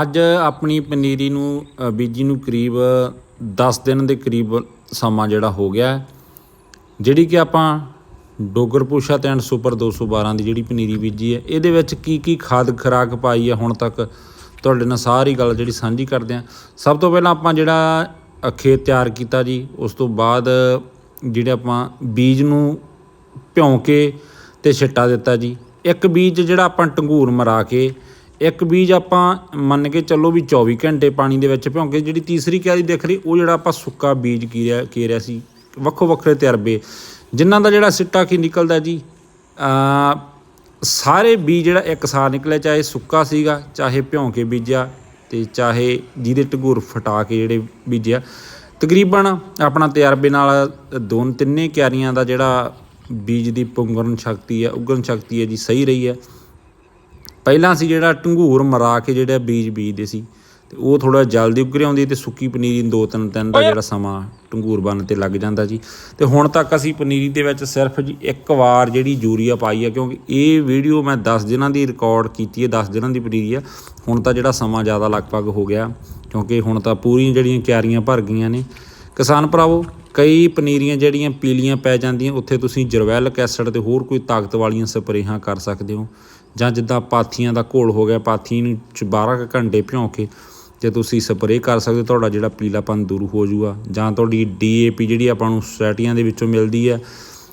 ਅੱਜ ਆਪਣੀ ਪਨੀਰੀ ਨੂੰ ਬੀਜੀ ਨੂੰ ਕਰੀਬ 10 ਦਿਨ ਦੇ ਕਰੀਬ ਸਮਾਂ ਜਿਹੜਾ ਹੋ ਗਿਆ ਜਿਹੜੀ ਕਿ ਆਪਾਂ ਡੋਗਰ ਪੂਸ਼ਾ ਤੇ ਐਂਡ ਸੁਪਰ 212 ਦੀ ਜਿਹੜੀ ਪਨੀਰੀ ਬੀਜੀ ਹੈ, ਇਹਦੇ ਵਿੱਚ ਕੀ ਕੀ ਖਾਦ ਖਰਾਕ ਪਾਈ ਹੈ ਹੁਣ ਤੱਕ, ਤੁਹਾਡੇ ਨਾਲ ਸਾਰੀ ਗੱਲ ਜਿਹੜੀ ਸਾਂਝੀ ਕਰਦੇ ਹਾਂ। ਸਭ ਤੋਂ ਪਹਿਲਾਂ ਆਪਾਂ ਜਿਹੜਾ ਖੇਤ ਤਿਆਰ ਕੀਤਾ ਜੀ, ਉਸ ਤੋਂ ਬਾਅਦ ਜਿਹੜੇ ਆਪਾਂ ਬੀਜ ਨੂੰ ਭਿਉਂ ਕੇ ਤੇ ਛਿੱਟਾ ਦਿੱਤਾ ਜੀ। ਇੱਕ ਬੀਜ ਜਿਹੜਾ ਆਪਾਂ ਟੰਗੂਰ ਮਰਾ ਕੇ ਇੱਕ ਬੀਜ ਆਪਾਂ ਮੰਨ ਕੇ ਚੱਲੋ ਵੀ 24 ਘੰਟੇ ਪਾਣੀ ਦੇ ਵਿੱਚ ਭਿਉਂ ਕੇ ਜਿਹੜੀ ਤੀਸਰੀ ਕਿਆਰੀ ਦਿਖ ਰਹੀ ਉਹ ਜਿਹੜਾ ਆਪਾਂ ਸੁੱਕਾ ਬੀਜ ਕੀਰਿਆ ਕੀਰਿਆ ਸੀ, ਵੱਖੋ ਵੱਖਰੇ ਤਜਰਬੇ। ਜਿਨ੍ਹਾਂ ਦਾ ਜਿਹੜਾ ਸਿੱਟਾ ਕੀ ਨਿਕਲਦਾ ਜੀ? ਅ ਸਾਰੇ ਬੀਜ ਜਿਹੜਾ ਇੱਕ ਸਾਰ ਨਿਕਲਿਆ, ਚਾਹੇ ਸੁੱਕਾ ਸੀਗਾ, ਚਾਹੇ ਭਿਉਂ ਕੇ ਬੀਜਿਆ, ਤੇ ਚਾਹੇ ਜਿਹਦੇ ਟੰਗੂਰ ਫਟਾ ਕੇ ਜਿਹੜੇ ਬੀਜਿਆ। ਤਕਰੀਬਨ ਆਪਣਾ ਤਜਰਬੇ ਨਾਲ ਦੋਨ ਤਿੰਨੇ ਕਿਆਰੀਆਂ ਦਾ ਜਿਹੜਾ ਬੀਜ ਦੀ ਪੁੰਗਰਨ ਸ਼ਕਤੀ ਹੈ, ਉਗਣ ਸ਼ਕਤੀ ਹੈ ਜੀ, ਸਹੀ ਰਹੀ ਹੈ। ਪਹਿਲਾਂ ਅਸੀਂ ਜਿਹੜਾ ਟੰਗੂਰ ਮਰਾ ਕੇ ਜਿਹੜਾ ਬੀਜ ਬੀਜਦੇ ਸੀ, ਤੇ ਉਹ ਥੋੜਾ ਜਲਦੀ ਉੱਗਰ ਆਉਂਦੀ ਤੇ ਸੁੱਕੀ ਪਨੀਰੀ ਨੂੰ ਦੋ ਤਿੰਨ ਦਿਨ ਦਾ ਜਿਹੜਾ ਸਮਾਂ ਟੰਗੂਰ ਬਣ ਤੇ ਲੱਗ ਜਾਂਦਾ ਜੀ। ਤੇ ਹੁਣ ਤੱਕ ਅਸੀਂ ਪਨੀਰੀ ਦੇ ਵਿੱਚ ਸਿਰਫ ਜੀ ਇੱਕ ਵਾਰ ਜਿਹੜੀ ਯੂਰੀਆ ਪਾਈ ਆ, ਕਿਉਂਕਿ ਇਹ ਵੀਡੀਓ ਮੈਂ 10 ਦਿਨਾਂ ਦੀ ਰਿਕਾਰਡ ਕੀਤੀ ਹੈ 10 ਦਿਨਾਂ ਦੀ ਪਨੀਰੀ ਆ, ਹੁਣ ਤਾਂ ਜਿਹੜਾ ਸਮਾਂ ਜ਼ਿਆਦਾ ਲਗਭਗ ਹੋ ਗਿਆ, ਕਿਉਂਕਿ ਹੁਣ ਤਾਂ ਪੂਰੀਆਂ ਜਿਹੜੀਆਂ ਕਿਆਰੀਆਂ ਭਰ ਗਈਆਂ ਨੇ। ਕਿਸਾਨ ਭਰਾਵੋ ਕਈ ਪਨੀਰੀਆਂ ਜਿਹੜੀਆਂ ਪੀਲੀਆਂ ਪੈ ਜਾਂਦੀਆਂ, ਉੱਥੇ ਤੁਸੀਂ ਜਰਵੈਲਿਕ ਐਸਿਡ ਤੇ ਹੋਰ ਕੋਈ ਤਾਕਤ ਵਾਲੀਆਂ ਸਪਰੇਹਾਂ ਕਰ ਸਕਦੇ ਹੋ। ਜਾਂ ਜਿੱਦਾਂ ਪਾਥੀਆਂ ਦਾ ਘੋਲ ਹੋ ਗਿਆ, ਪਾਥੀ ਨੂੰ ਚ 12 ਕੁ ਘੰਟੇ ਭਿਉਂ ਕੇ ਤੇ ਤੁਸੀਂ ਸਪਰੇਅ ਕਰ ਸਕਦੇ ਹੋ, ਤੁਹਾਡਾ ਜਿਹੜਾ ਪੀਲਾਪਨ ਦੂਰ ਹੋ ਜਾਊਗਾ। ਜਾਂ ਤੁਹਾਡੀ ਡੀਏਪੀ ਜਿਹੜੀ ਆਪਾਂ ਨੂੰ ਸੋਸਾਇਟੀਆਂ ਦੇ ਵਿੱਚੋਂ ਮਿਲਦੀ ਹੈ,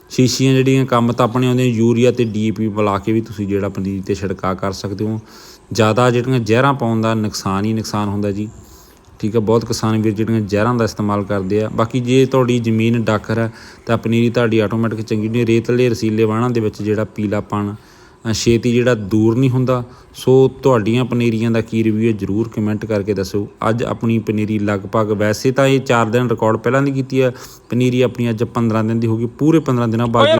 ਸ਼ੀਸ਼ੀਆਂ ਜਿਹੜੀਆਂ ਕੰਮ ਤਾਂ ਆਪਣੇ ਆਉਂਦੀਆਂ ਯੂਰੀਆ ਤੇ ਡੀਏਪੀ ਮਿਲਾ ਕੇ ਵੀ ਤੁਸੀਂ ਜਿਹੜਾ ਪਨੀਰੀ ਤੇ ਛਿੜਕਾਅ ਕਰ ਸਕਦੇ ਹੋ। ਜ਼ਿਆਦਾ ਜਿਹੜੀਆਂ ਜ਼ਹਿਰਾਂ ਪਾਉਣ ਦਾ ਨੁਕਸਾਨ ਹੀ ਨੁਕਸਾਨ ਹੁੰਦਾ ਜੀ। ਠੀਕ ਆ ਬਹੁਤ ਕਿਸਾਨ ਵੀਰ ਜਿਹੜੀਆਂ ਜ਼ਹਿਰਾਂ ਦਾ ਇਸਤੇਮਾਲ ਕਰਦੇ ਆ। ਬਾਕੀ ਜੇ ਤੁਹਾਡੀ ਜ਼ਮੀਨ ਡਾਕਰ ਹੈ ਤਾਂ ਪਨੀਰੀ ਤੁਹਾਡੀ ਆਟੋਮੈਟਿਕ ਚੰਗੀ ਨਹੀਂ ਰੇਤਲੇ ਰਸੀਲੇ ਵਾਹਣਾਂ ਦੇ ਵਿੱਚ ਜਿਹੜਾ ਪੀਲਾਪਣ ਅ, ਛੇਤੀ ਜਿਹੜਾ ਦੂਰ ਨਹੀਂ ਹੁੰਦਾ ਸੋ ਤੁਹਾਡੀਆਂ ਪਨੀਰੀਆਂ ਦਾ ਕੀ ਰਿਵਿਊ ਹੈ ਜਰੂਰ ਕਮੈਂਟ ਕਰਕੇ ਦੱਸੋ ਅੱਜ ਆਪਣੀ ਪਨੀਰੀ ਲਗਭਗ ਵੈਸੇ ਤਾਂ ਇਹ 4 ਦਿਨ ਰਿਕਾਰਡ ਪਹਿਲਾਂ ਦੀ ਕੀਤੀ ਹੈ ਪਨੀਰੀ ਆਪਣੀ ਅੱਜ 15 ਦਿਨ ਦੀ ਹੋ ਗਈ ਪੂਰੇ 15 ਦਿਨਾਂ ਬਾਅਦ